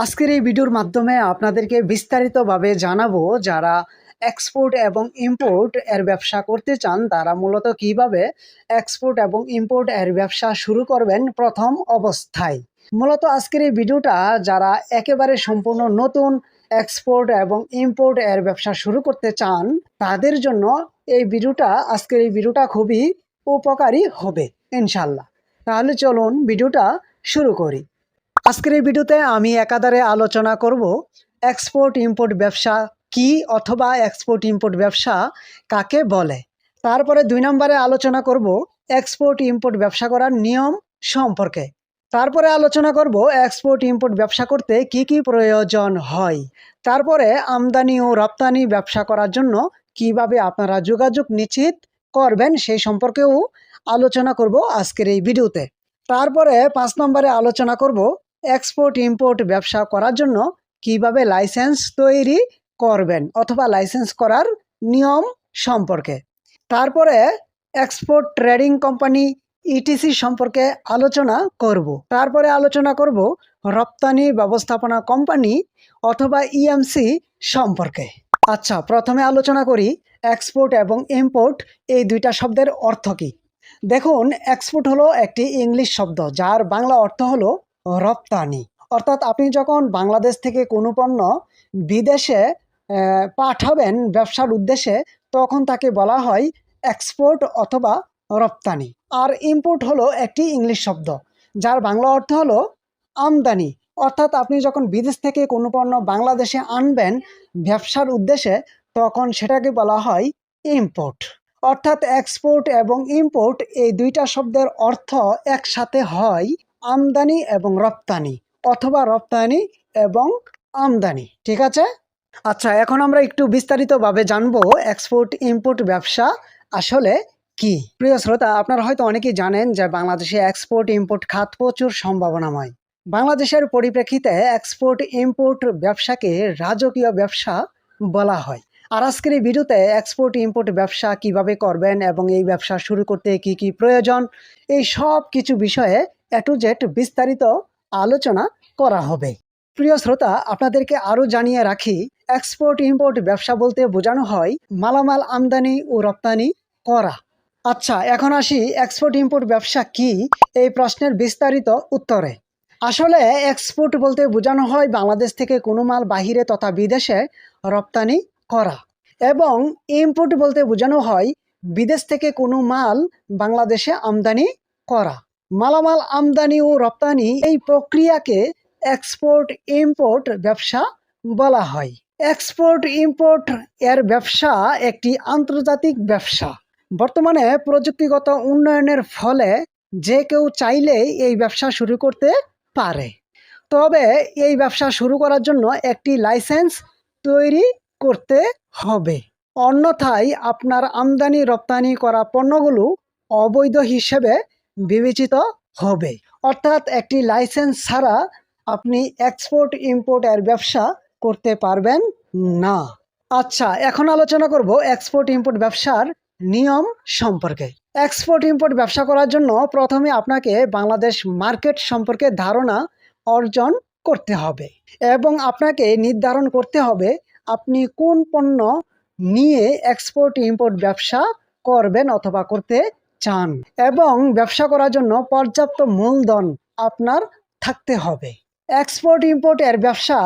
আজকের এই ভিডিওর মাধ্যমে আপনাদেরকে বিস্তারিতভাবে জানাব যারা এক্সপোর্ট এবং ইম্পোর্ট এর ব্যবসা করতে চান, তারা মূলত কীভাবে এক্সপোর্ট এবং ইম্পোর্ট এর ব্যবসা শুরু করবেন প্রথম অবস্থায়। মূলত আজকের এই ভিডিওটা যারা একেবারে সম্পূর্ণ নতুন এক্সপোর্ট এবং ইম্পোর্ট এর ব্যবসা শুরু করতে চান, তাদের জন্য এই ভিডিওটা, আজকের এই ভিডিওটা খুবই উপকারী হবে ইনশাল্লাহ তাহলে চলুন ভিডিওটা শুরু করি। আজকের এই ভিডিওতে আমি একাধারে আলোচনা করব এক্সপোর্ট ইম্পোর্ট ব্যবসা কি অথবা এক্সপোর্ট ইম্পোর্ট ব্যবসা কাকে বলে। তারপরে দুই নম্বরে আলোচনা করব এক্সপোর্ট ইম্পোর্ট ব্যবসা করার নিয়ম সম্পর্কে। তারপরে আলোচনা করব এক্সপোর্ট ইম্পোর্ট ব্যবসা করতে কি কি প্রয়োজন হয়। তারপরে আমদানি ও রপ্তানি ব্যবসা করার জন্য কীভাবে আপনারা যোগাযোগ নিশ্চিত করবেন সেই সম্পর্কেও আলোচনা করব আজকের এই ভিডিওতে। তারপরে পাঁচ নম্বরে আলোচনা করব এক্সপোর্ট ইম্পোর্ট ব্যবসা করার জন্য কীভাবে লাইসেন্স তৈরি করবেন অথবা লাইসেন্স করার নিয়ম সম্পর্কে। তারপরে এক্সপোর্ট ট্রেডিং কোম্পানি ইটিসি সম্পর্কে আলোচনা করব। তারপরে আলোচনা করব রপ্তানি ব্যবস্থাপনা কোম্পানি অথবা ইএমসি সম্পর্কে। আচ্ছা প্রথমে আলোচনা করি এক্সপোর্ট এবং ইম্পোর্ট এই দুইটা শব্দের অর্থ কী? দেখুন এক্সপোর্ট হলো একটি ইংলিশ শব্দ, যার বাংলা অর্থ হলো রপ্তানি। অর্থাৎ আপনি যখন বাংলাদেশ থেকে কোনো পণ্য বিদেশে পাঠাবেন ব্যবসার উদ্দেশ্যে, তখন তাকে বলা হয় এক্সপোর্ট অথবা রপ্তানি। আর ইম্পোর্ট হলো একটি ইংলিশ শব্দ, যার বাংলা অর্থ হলো আমদানি। অর্থাৎ আপনি যখন বিদেশ থেকে কোনো পণ্য বাংলাদেশে আনবেন ব্যবসার উদ্দেশ্যে, তখন সেটাকে বলা হয় ইম্পোর্ট অর্থাৎ এক্সপোর্ট এবং ইম্পোর্ট এই দুইটা শব্দের অর্থ একসাথে হয় আমদানি এবং রপ্তানি, অথবা রপ্তানি এবং আমদানি, ঠিক আছে? আচ্ছা এখন আমরা একটু বিস্তারিতভাবে জানব এক্সপোর্ট ইম্পোর্ট ব্যবসা আসলে কি? প্রিয় শ্রোতা, আপনারা হয়তো অনেকেই জানেন যে বাংলাদেশে এক্সপোর্ট ইম্পোর্ট খাত প্রচুর সম্ভাবনাময়। বাংলাদেশের পরিপ্রেক্ষিতে এক্সপোর্ট ইম্পোর্ট ব্যবসাকে রাজকীয় ব্যবসা বলা হয়। আর আজকের এই ভিডিওতে এক্সপোর্ট ইম্পোর্ট ব্যবসা কীভাবে করবেন এবং এই ব্যবসা শুরু করতে কি কি প্রয়োজন, এই সব কিছু বিষয়ে এ টু জেড বিস্তারিত আলোচনা করা হবে। প্রিয় শ্রোতা, আপনাদেরকে আরও জানিয়ে রাখি এক্সপোর্ট ইম্পোর্ট ব্যবসা বলতে বোঝানো হয় মালামাল আমদানি ও রপ্তানি করা। আচ্ছা এখন আসি এক্সপোর্ট ইম্পোর্ট ব্যবসা কি, এই প্রশ্নের বিস্তারিত উত্তরে। আসলে এক্সপোর্ট বলতে বোঝানো হয় বাংলাদেশ থেকে কোনো মাল বাহিরে তথা বিদেশে রপ্তানি করা এবং ইম্পোর্ট বলতে বোঝানো হয় বিদেশ থেকে কোনো মাল বাংলাদেশে আমদানি করা। মালামাল আমদানি ও রপ্তানি এই প্রক্রিয়াকে এক্সপোর্ট ইম্পোর্ট ব্যবসা বলা হয়। এক্সপোর্ট ইম্পোর্ট এর ব্যবসা একটি আন্তর্জাতিক ব্যবসা। বর্তমানে প্রযুক্তিগত উন্নয়নের ফলে যে কেউ চাইলেই এই ব্যবসা শুরু করতে পারে। তবে এই ব্যবসা শুরু করার জন্য একটি লাইসেন্স তৈরি করতে হবে। অন্যথায় আপনার আমদানি রপ্তানি করা পণ্যগুলো অবৈধ হিসেবে বিবেচিত হবে। অর্থাৎ একটি লাইসেন্স ছাড়া আপনি এক্সপোর্ট ইম্পোর্ট এর ব্যবসা করতে পারবেন না। আচ্ছা এখন আলোচনা করব এক্সপোর্ট ইম্পোর্ট ব্যবসার নিয়ম সম্পর্কে। এক্সপোর্ট ইম্পোর্ট ব্যবসা করার জন্য প্রথমে আপনাকে বাংলাদেশ মার্কেট সম্পর্কে ধারণা অর্জন করতে হবে এবং আপনাকে নির্ধারণ করতে হবে আপনি কোন পণ্য নিয়ে এক্সপোর্ট ইম্পোর্ট ব্যবসা করবেন অথবা করতে চান এবং ব্যবসা করার জন্য পর্যাপ্ত মূলধন আপনার থাকতে হবে। এক্সপোর্ট ইম্পোর্ট এর ব্যবসা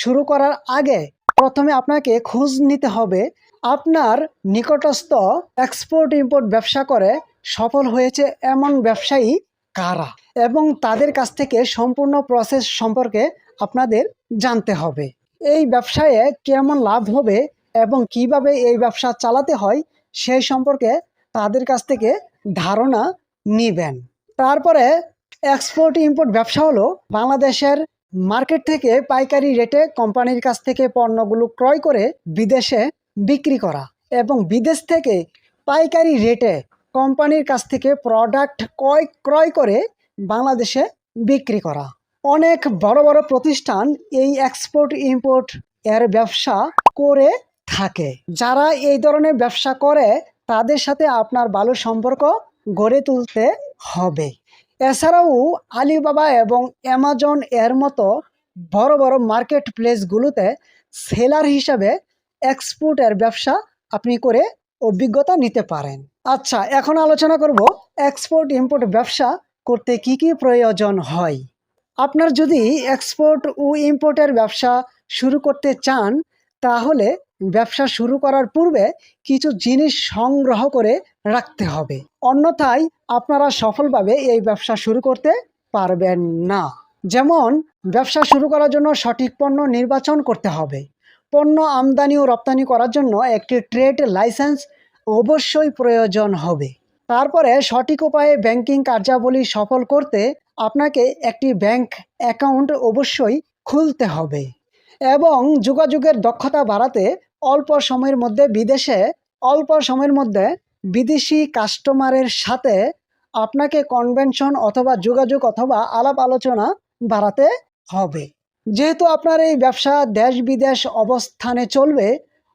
শুরু করার আগে প্রথমে আপনাকে খোঁজ নিতে হবে, আপনার নিকটস্থ এক্সপোর্ট ইম্পোর্ট ব্যবসা করে সফল হয়েছে এমন ব্যবসায়ী কারা এবং তাদের কাছ থেকে সম্পূর্ণ প্রসেস সম্পর্কে আপনাদের জানতে হবে। এই ব্যবসায়ে কেমন লাভ হবে এবং কীভাবে এই ব্যবসা চালাতে হয় সেই সম্পর্কে তাদের কাছ থেকে ধারণা নেবেন। তারপরে এক্সপোর্ট ইম্পোর্ট ব্যবসা হলো বাংলাদেশের মার্কেট থেকে পাইকারি রেটে কোম্পানির কাছ থেকে পণ্যগুলো ক্রয় করে বিদেশে বিক্রি করা এবং বিদেশ থেকে পাইকারি রেটে কোম্পানির কাছ থেকে প্রোডাক্ট ক্রয় ক্রয় করে বাংলাদেশে বিক্রি করা। অনেক বড় বড় প্রতিষ্ঠান এই এক্সপোর্ট ইম্পোর্ট এর ব্যবসা করে থাকে। যারা এই ধরনের ব্যবসা করে তাদের সাথে আপনার ভালো সম্পর্ক গড়ে তুলতে হবে। এছাড়াও আলিবাবা এবং অ্যামাজন এর মতো বড় বড় মার্কেট প্লেসগুলোতে সেলার হিসাবে এক্সপোর্টের ব্যবসা আপনি করে অভিজ্ঞতা নিতে পারেন। আচ্ছা এখন আলোচনা করব এক্সপোর্ট ইম্পোর্ট ব্যবসা করতে কি কি প্রয়োজন হয়। আপনার যদি এক্সপোর্ট ও ইম্পোর্টের ব্যবসা শুরু করতে চান, তাহলে ব্যবসা শুরু করার পূর্বে কিছু জিনিস সংগ্রহ করে রাখতে হবে। অন্যথায় আপনারা সফলভাবে এই ব্যবসা শুরু করতে পারবেন না। যেমন, ব্যবসা শুরু করার জন্য সঠিক পণ্য নির্বাচন করতে হবে। পণ্য আমদানি ও রপ্তানি করার জন্য একটি ট্রেড লাইসেন্স অবশ্যই প্রয়োজন হবে। তারপরে সঠিক উপায়ে ব্যাংকিং কার্যাবলী সফল করতে আপনাকে একটি ব্যাংক অ্যাকাউন্ট অবশ্যই খুলতে হবে। এবং যোগাযোগের দক্ষতা বাড়াতে অল্প সময়ের মধ্যে বিদেশে, অল্প সময়ের মধ্যে বিদেশি কাস্টমারের সাথে আপনাকে কনভেনশন অথবা যোগাযোগ অথবা আলাপ আলোচনা বাড়াতে হবে। যেহেতু আপনার এই ব্যবসা দেশ বিদেশ অবস্থানে চলবে,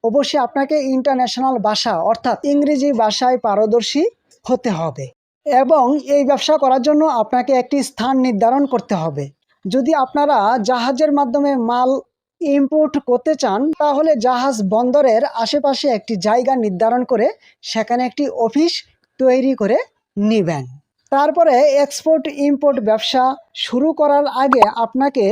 অবশ্যই আপনাকে ইন্টারন্যাশনাল ভাষা অর্থাৎ ইংরেজি ভাষায় পারদর্শী হতে হবে এবং এই ব্যবসা করার জন্য আপনাকে একটি স্থান নির্ধারণ করতে হবে। যদি আপনারা জাহাজের মাধ্যমে মাল ইম্পোর্ট করতে চান, তাহলে জাহাজ বন্দরের আশেপাশে একটি জায়গা নির্ধারণ করে সেখানে একটি অফিস তৈরি করে নেবেন। তারপরে এক্সপোর্ট ইম্পোর্ট ব্যবসা শুরু করার আগে আপনাকে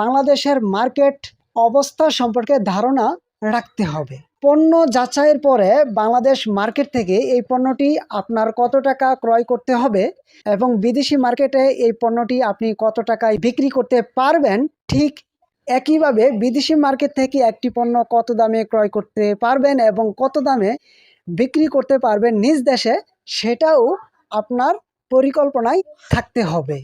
বাংলাদেশের মার্কেট অবস্থা সম্পর্কে ধারণা রাখতে হবে। পণ্য যাচাইয়ের পরে বাংলাদেশ মার্কেট থেকে এই পণ্যটি আপনার কত টাকা ক্রয় করতে হবে এবং বিদেশি মার্কেটে এই পণ্যটি আপনি কত টাকায় বিক্রি করতে পারবেন, ঠিক একইভাবে বিদেশি মার্কেট থেকে একটি পণ্য কত দামে ক্রয় করতে পারবেন এবং কত দামে বিক্রি করতে পারবেন নিজ দেশে, সেটাও আপনার পরিকল্পনায় থাকতে হবে।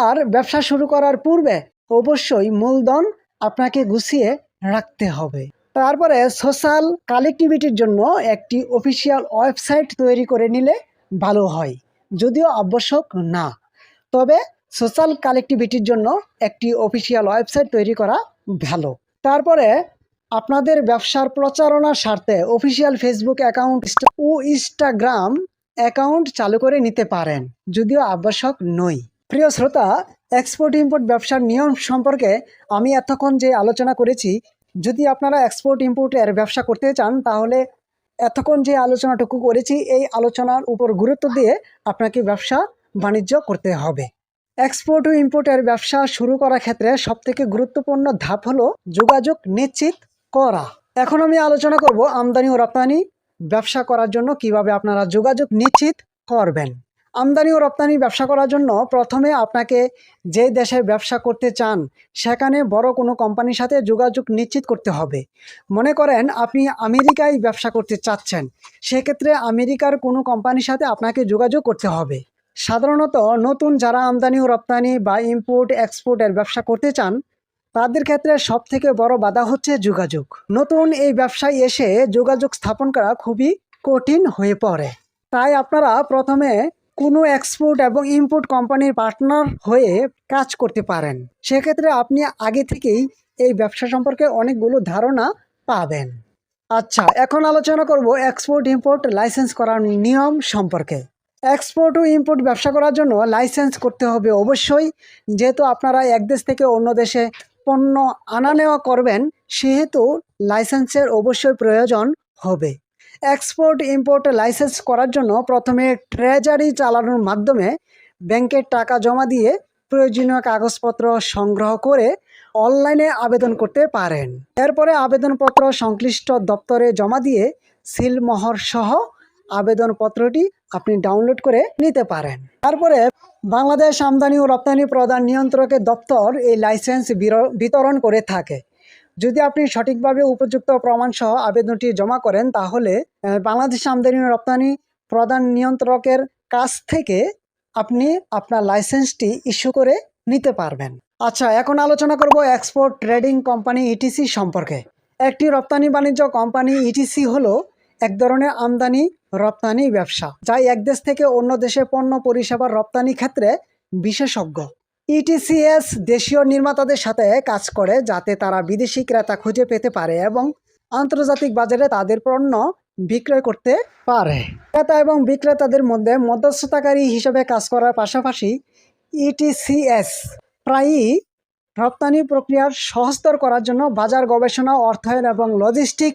আর ব্যবসা শুরু করার পূর্বে অবশ্যই মূলধন আপনাকে গুছিয়ে রাখতে হবে। তারপরে সোশ্যাল কালেক্টিভিটির জন্য একটি অফিসিয়াল ওয়েবসাইট তৈরি করে নিলে ভালো হয়, যদিও আবশ্যক না। তবে সোশ্যাল কালেক্টিভিটির জন্য একটি অফিসিয়াল ওয়েবসাইট তৈরি করা ভালো। তারপরে আপনাদের ব্যবসার প্রচারণার স্বার্থে অফিসিয়াল ফেসবুক অ্যাকাউন্ট ও ইনস্টাগ্রাম অ্যাকাউন্ট চালু করে নিতে পারেন, যদিও আবশ্যক নই। প্রিয় শ্রোতা এক্সপোর্ট ইম্পোর্ট ব্যবসার নিয়ম সম্পর্কে আমি এতক্ষণ যে আলোচনা করেছি, যদি আপনারা এক্সপোর্ট ইম্পোর্টের ব্যবসা করতে চান, তাহলে এতক্ষণ যে আলোচনাটুকু করেছি, এই আলোচনার উপর গুরুত্ব দিয়ে আপনাকে ব্যবসা বাণিজ্য করতে হবে। এক্সপোর্ট ও ইম্পোর্টের ব্যবসা শুরু করার ক্ষেত্রে সবথেকে গুরুত্বপূর্ণ ধাপ হলো যোগাযোগ নিশ্চিত করা। এখন আমি আলোচনা করব আমদানি ও রপ্তানি ব্যবসা করার জন্য কীভাবে আপনারা যোগাযোগ নিশ্চিত করবেন। আমদানি ও রপ্তানি ব্যবসা করার জন্য প্রথমে আপনাকে যে দেশে ব্যবসা করতে চান, সেখানে বড় কোনো কোম্পানির সাথে যোগাযোগ নিশ্চিত করতে হবে। মনে করেন আপনি আমেরিকায় ব্যবসা করতে চাচ্ছেন, সেক্ষেত্রে আমেরিকার কোনো কোম্পানির সাথে আপনাকে যোগাযোগ করতে হবে। সাধারণত নতুন যারা আমদানি ও রপ্তানি বা ইম্পোর্ট এক্সপোর্টের ব্যবসা করতে চান, তাদের ক্ষেত্রে সব থেকে বড় বাধা হচ্ছে যোগাযোগ। নতুন এই ব্যবসায় এসে যোগাযোগ স্থাপন করা খুবই কঠিন হয়ে পড়ে। তাই আপনারা প্রথমে কোনো এক্সপোর্ট এবং ইম্পোর্ট কোম্পানির পার্টনার হয়ে কাজ করতে পারেন। সেক্ষেত্রে আপনি আগে থেকেই এই ব্যবসা সম্পর্কে অনেকগুলো ধারণা পাবেন। আচ্ছা এখন আলোচনা করব এক্সপোর্ট ইম্পোর্ট লাইসেন্স করার নিয়ম সম্পর্কে। এক্সপোর্ট ও ইম্পোর্ট ব্যবসা করার জন্য লাইসেন্স করতে হবে অবশ্যই। যেহেতু আপনারা এক দেশ থেকে অন্য দেশে পণ্য আনা নেওয়া করবেন, সেহেতু লাইসেন্সের অবশ্যই প্রয়োজন হবে। এক্সপোর্ট ইম্পোর্ট লাইসেন্স করার জন্য প্রথমে ট্রেজারি চালানোর মাধ্যমে ব্যাংকের টাকা জমা দিয়ে প্রয়োজনীয় কাগজপত্র সংগ্রহ করে অনলাইনে আবেদন করতে পারেন। এরপরে আবেদনপত্র সংশ্লিষ্ট দপ্তরে জমা দিয়ে সিলমোহর সহ আবেদনপত্রটি আপনি ডাউনলোড করে নিতে পারেন। তারপরে বাংলাদেশ আমদানি ও রপ্তানি প্রদান নিয়ন্ত্রকের দপ্তর এই লাইসেন্স বিতরণ করে থাকে। যদি আপনি সঠিকভাবে উপযুক্ত প্রমাণ সহ আবেদনটি জমা করেন, তাহলে বাংলাদেশ আমদানি ও রপ্তানি প্রদান নিয়ন্ত্রকের কাছ থেকে আপনি আপনার লাইসেন্সটি ইস্যু করে নিতে পারবেন। আচ্ছা এখন আলোচনা করব এক্সপোর্ট ট্রেডিং কোম্পানি ইটিসি সম্পর্কে। একটি রপ্তানি বাণিজ্য কোম্পানি ইটিসি হলো এক ধরনের আমদানি, রপ্তানি ব্যবসা, যা এক দেশ থেকে অন্য দেশে পণ্য পরিষেবার রপ্তানি ক্ষেত্রে বিশেষজ্ঞ। ইটিসিএস দেশীয় নির্মাতাদের সাথে কাজ করে যাতে তারা বিদেশি ক্রেতা খুঁজে পেতে পারে এবং আন্তর্জাতিক বাজারে তাদের পণ্য বিক্রয় করতে পারে। ক্রেতা এবং বিক্রেতাদের মধ্যে মধ্যস্থতাকারী হিসেবে কাজ করার পাশাপাশি ইটিসিএস প্রায়ই রপ্তানি প্রক্রিয়ার সহজতর করার জন্য বাজার গবেষণা, অর্থায়ন এবং লজিস্টিক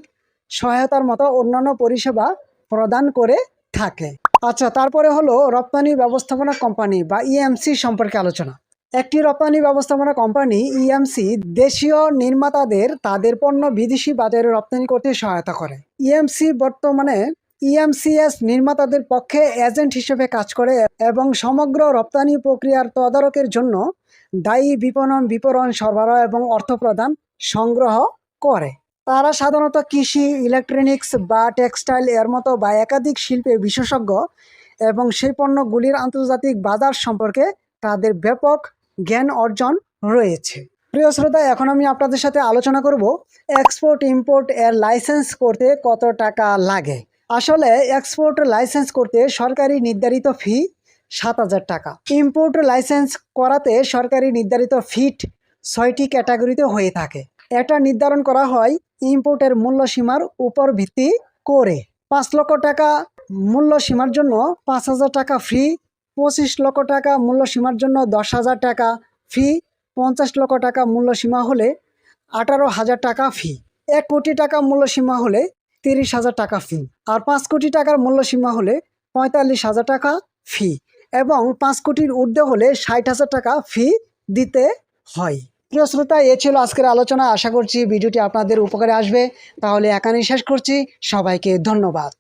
সহায়তার মতো অন্যান্য পরিষেবা প্রদান করে থাকে। আচ্ছা তারপরে হলো রপ্তানি ব্যবস্থাপনা কোম্পানি বা ইএমসি সম্পর্কে আলোচনা। একটি রপ্তানি ব্যবস্থাপনা কোম্পানি ইএমসি দেশীয় নির্মাতাদের তাদের পণ্য বিদেশি বাজারে রপ্তানি করতে সহায়তা করে। ইএমসি বর্তমানে ইএমসিএস নির্মাতাদের পক্ষে এজেন্ট হিসেবে কাজ করে এবং সমগ্র রপ্তানি প্রক্রিয়ার তদারকের জন্য দায়ী বিপণন বিপণন সরবরাহ এবং অর্থ প্রদান সংগ্রহ করে। তারা সাধারণত কৃষি ইলেকট্রনিক্স বা টেক্সটাইল এর মতো বা একাধিক শিল্পে বিশেষজ্ঞ এবং সেই পণ্যগুলির আন্তর্জাতিক বাজার সম্পর্কে তাদের ব্যাপক জ্ঞান অর্জন রয়েছে। প্রিয় শ্রোতা, এখন আমি আপনাদের সাথে আলোচনা করব এক্সপোর্ট ইম্পোর্ট এর লাইসেন্স করতে কত টাকা লাগে। আসলে এক্সপোর্ট লাইসেন্স করতে সরকারি নির্ধারিত ফি সাত হাজার টাকা। ইম্পোর্ট লাইসেন্স করাতে সরকারি নির্ধারিত ফিট ছয়টি ক্যাটাগরিতে হয়ে থাকে। এটা নির্ধারণ করা হয় ইম্পোর্টের মূল্য সীমার উপর ভিত্তি করে। পাঁচ লক্ষ টাকা মূল্য সীমার জন্য পাঁচ হাজার টাকা ফ্রি পঁচিশ লক্ষ টাকা মূল্য সীমার জন্য দশ হাজার টাকা ফি পঞ্চাশ লক্ষ টাকা মূল্য সীমা হলে আঠারো হাজার টাকা ফি এক কোটি টাকা মূল্য সীমা হলে তিরিশ হাজার টাকা ফি আর পাঁচ কোটি টাকার মূল্য সীমা হলে পঁয়তাল্লিশ হাজার টাকা ফি এবং পাঁচ কোটির ঊর্ধ্বে হলে ষাট হাজার টাকা ফি দিতে হয়। প্রিয় শ্রোতা, এ ছিল আজকের আলোচনা। আশা করছি ভিডিওটি আপনাদের উপকারে আসবে। তাহলে এখানেই শেষ করছি। সবাইকে ধন্যবাদ।